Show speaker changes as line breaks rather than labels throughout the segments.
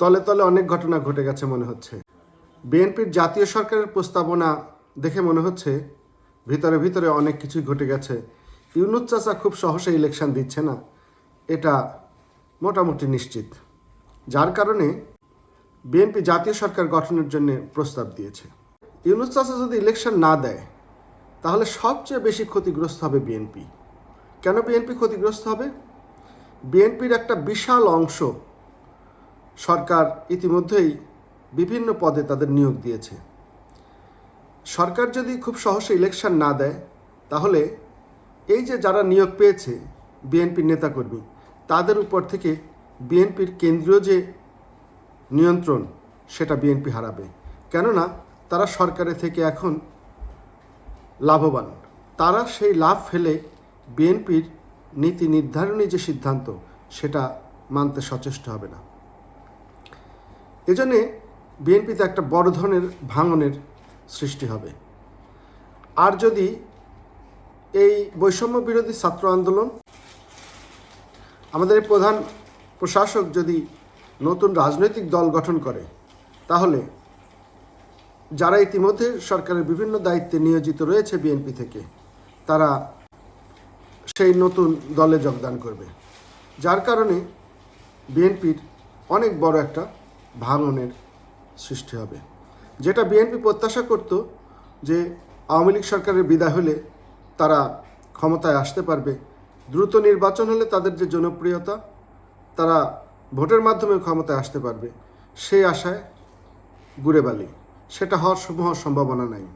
তলে তলে অনেক ঘটনা ঘটে গেছে মনে হচ্ছে। বিএনপির জাতীয় সরকারের প্রস্তাবনা দেখে মনে হচ্ছে ভিতরে ভিতরে অনেক কিছুই ঘটে গেছে। ইউনুস চাচা খুব সহসে ইলেকশন দিচ্ছে না। এটা মোটামুটি নিশ্চিত। যার কারণে বিএনপি জাতীয় সরকার গঠনের জন্য প্রস্তাব দিয়েছে। ইউনুস চাচা যদি ইলেকশন না দেয়, তাহলে সবচেয়ে বেশি ক্ষতিগ্রস্ত হবে বিএনপি। কেন বিএনপি ক্ষতিগ্রস্ত হবে? বিএনপির একটা বিশাল অংশ সরকার ইতিমধ্যেই বিভিন্ন পদে তাদের নিয়োগ দিয়েছে। সরকার যদি খুব সহজে ইলেকশন না দেয়, তাহলে এই যে যারা নিয়োগ পেয়েছে বিএনপির নেতাকর্মী, তাদের উপর থেকে বিএনপির কেন্দ্রীয় যে নিয়ন্ত্রণ, সেটা বিএনপি হারাবে। কেননা তারা সরকারে থেকে এখন লাভবান। তারা সেই লাভ ফেলে বিএনপির নীতি নির্ধারণী যে সিদ্ধান্ত, সেটা মানতে সচেষ্ট হবে না। এজন্যে বিএনপিতে একটা বড় ধরনের ভাঙনের সৃষ্টি হবে। আর যদি এই বৈষম্য বিরোধী ছাত্র আন্দোলন আমাদের প্রধান প্রশাসক যদি নতুন রাজনৈতিক দল গঠন করে, তাহলে যারা ইতিমধ্যে সরকারের বিভিন্ন দায়িত্বে নিয়োজিত রয়েছে বিএনপি থেকে, তারা সেই নতুন দলে যোগদান করবে। যার কারণে বিএনপির অনেক বড় একটা ভাঙনের সৃষ্টি হবে। যেটা বিএনপি প্রত্যাশা করত যে আওয়ামী লীগ সরকারের বিদায় হলে তারা ক্ষমতায় আসতে পারবে। দ্রুত নির্বাচন হলে তাদের যে জনপ্রিয়তা, তারা ভোটের মাধ্যমে ক্ষমতায় আসতে পারবে। সেই আশায় ঘুরে বালি সেটা হওয়ার সমূহ সম্ভাবনা নাই।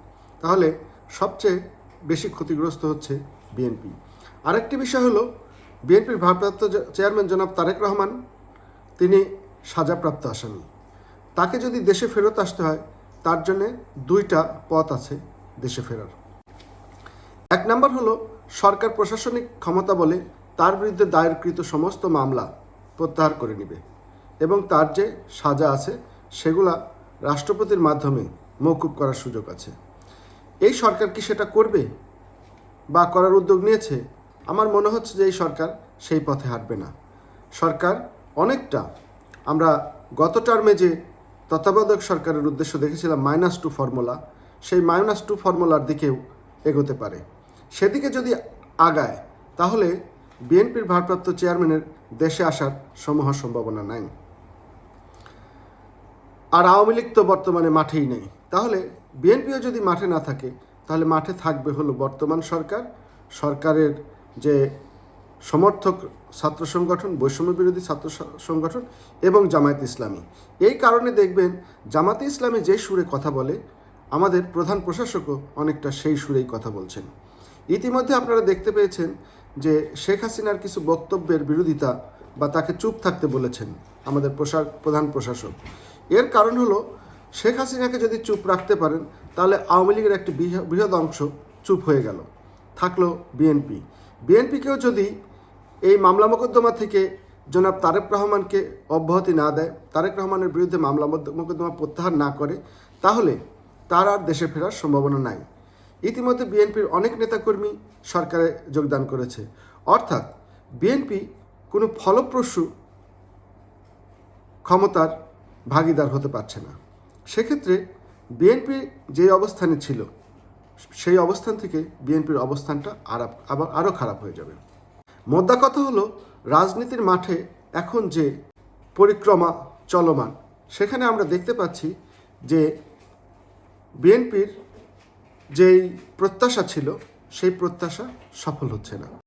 তাহলে সবচেয়ে বেশি ক্ষতিগ্রস্ত হচ্ছে বিএনপি। আরেকটি বিষয় হলো, বিএনপির ভারপ্রাপ্ত চেয়ারম্যান জনাব তারেক রহমান, তিনি সাজাপ্রাপ্ত আসামি। তাকে যদি দেশে ফেরত আসতে হয়, তার জন্য দুইটা পথ আছে দেশে ফেরার। এক নম্বর হলো, সরকার প্রশাসনিক ক্ষমতা বলে তার বিরুদ্ধে দায়েরকৃত সমস্ত মামলা প্রত্যাহার করে নেবে এবং তার যে সাজা আছে, সেগুলা রাষ্ট্রপতির মাধ্যমে মৌকুব করার সুযোগ আছে। এই সরকার কি সেটা করবে বা করার উদ্যোগ নিয়েছে? আমার মনে হচ্ছে যে এই সরকার সেই পথে হাঁটবে না। সরকার অনেকটা আমরা গত টার্মে যে তত্ত্বাবধায়ক সরকারের উদ্দেশ্য দেখেছিলাম মাইনাস টু ফর্মুলা সেই মাইনাস টু ফর্মুলার দিকেও এগোতে পারে। সেদিকে যদি আগায়, তাহলে বিএনপির ভারপ্রাপ্ত চেয়ারম্যানের দেশে আসার সমূহ সম্ভাবনা নাই। আর আওয়ামী লীগ তো বর্তমানে মাঠেই নেই। তাহলে বিএনপিও যদি মাঠে না থাকে, তাহলে মাঠে থাকবে হলো বর্তমান সরকার। সরকারের যে সমর্থক ছাত্র সংগঠন, বৈষম্য বিরোধী ছাত্র সংগঠন এবং জামায়াত ইসলামী। এই কারণে দেখবেন জামাতে ইসলামী যে সুরে কথা বলে, আমাদের প্রধান প্রশাসকও অনেকটা সেই সুরেই কথা বলছেন। ইতিমধ্যে আপনারা দেখতে পেয়েছেন যে শেখ হাসিনার কিছু বক্তব্যের বিরোধিতা বা তাকে চুপ থাকতে বলেছেন আমাদের প্রশা, প্রধান প্রশাসক। এর কারণ হলো শেখ হাসিনাকে যদি চুপ রাখতে পারেন, তাহলে আওয়ামী লীগের একটি বৃহ- বৃহৎ অংশ চুপ হয়ে গেল। থাকল বিএনপি। বিএনপিকেও যদি এই মামলা মোকদ্দমা থেকে জনাব তারেক রহমানকে অব্যাহতি না দেয়, তারেক রহমানের বিরুদ্ধে মামলা মোকদ্দমা প্রত্যাহার না করে, তাহলে তার আর দেশে ফেরার সম্ভাবনা নাই। ইতিমধ্যে বিএনপির অনেক নেতাকর্মী সরকারে যোগদান করেছে। অর্থাৎ বিএনপি কোনো ফলপ্রসূ ক্ষমতার ভাগিদার হতে পারছে না। সেক্ষেত্রে বিএনপি যে অবস্থানে ছিল, সেই অবস্থান থেকে বিএনপির অবস্থানটা আরাপ আবার আরও খারাপ হয়ে যাবে। মোদ্দা কথা হলো, রাজনীতির মাঠে এখন যে পরিক্রমা চলমান, সেখানে আমরা দেখতে পাচ্ছি যে বিএনপির যেই প্রত্যাশা ছিল, সেই প্রত্যাশা সফল হচ্ছে না।